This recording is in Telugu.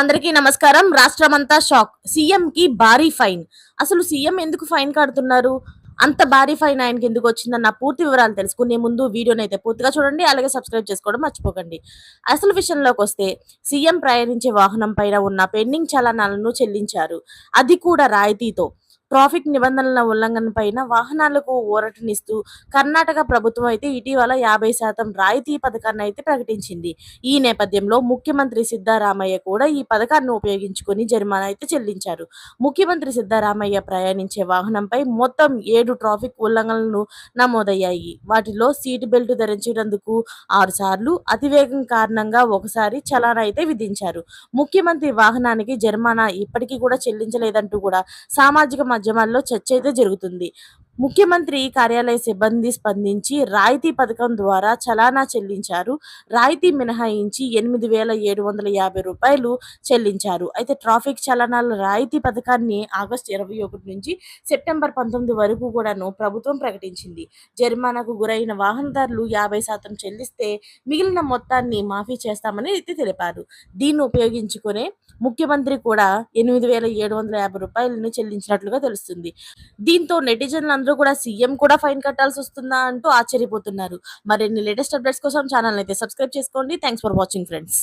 అందరికీ నమస్కారం. రాష్ట్రమంతా షాక్. సీఎం కి భారీ ఫైన్. అసలు సీఎం ఎందుకు ఫైన్ కడుతున్నారు? అంత భారీ ఫైన్ ఆయనకి ఎందుకు వచ్చిందన్న పూర్తి వివరాలు తెలుసుకునే ముందు వీడియోని అయితే పూర్తిగా చూడండి అలాగే సబ్స్క్రైబ్ చేసుకోవడం మర్చిపోకండి. అసలు విషయంలోకి వస్తే సీఎం ప్రయాణించే వాహనం పైన ఉన్న పెండింగ్ చలనాలను చెల్లించారు. అది కూడా రాయితీతో. ట్రాఫిక్ నిబంధనల ఉల్లంఘన పైన వాహనాలకు ఊరటనిస్తూ కర్ణాటక ప్రభుత్వం అయితే ఇటీవల యాభై శాతం రాయితీ పథకాన్ని అయితే ప్రకటించింది. ఈ నేపథ్యంలో ముఖ్యమంత్రి సిద్ధరామయ్య కూడా ఈ పథకాన్ని ఉపయోగించుకొని జరిమానా అయితే చెల్లించారు. ముఖ్యమంత్రి సిద్ధరామయ్య ప్రయాణించే వాహనంపై మొత్తం ఏడు ట్రాఫిక్ ఉల్లంఘనలు నమోదయ్యాయి. వాటిలో సీటు బెల్ట్ ధరించినందుకు ఆరు సార్లు అతివేగం కారణంగా ఒకసారి చలానా అయితే విధించారు. ముఖ్యమంత్రి వాహనానికి జరిమానా ఇప్పటికీ కూడా చెల్లించలేదంటూ కూడా సామాజిక మాధ్యమాల్లో చర్చ అయితే జరుగుతుంది. ముఖ్యమంత్రి కార్యాలయ సిబ్బంది స్పందించి రాయితీ పథకం ద్వారా చలానా చెల్లించారు. రాయితీ మినహాయించి ఎనిమిది వేల ఏడు వందల యాభై రూపాయలు చెల్లించారు. అయితే ట్రాఫిక్ చలనాల రాయితీ పథకాన్ని ఆగస్టు ఇరవై ఒకటి నుంచి సెప్టెంబర్ పంతొమ్మిది వరకు కూడాను ప్రభుత్వం ప్రకటించింది. జరిమానాకు గురైన వాహనదారులు యాభై శాతం చెల్లిస్తే మిగిలిన మొత్తాన్ని మాఫీ చేస్తామని అయితే తెలిపారు. దీన్ని ఉపయోగించుకునే ముఖ్యమంత్రి కూడా ఎనిమిది వేల ఏడు వందల యాభై రూపాయలను చెల్లించినట్లుగా తెలుస్తుంది. దీంతో నెటిజన్లందరూ అందరూ కూడా సీఎం కూడా ఫైన్ కట్టాల్సి వస్తుందా అంటూ ఆశ్చర్యపోతున్నారు. మరిన్ని లేటెస్ట్ అప్డేట్స్ కోసం ఛానల్ అయితే సబ్స్క్రైబ్ చేసుకోండి. Thanks for watching friends.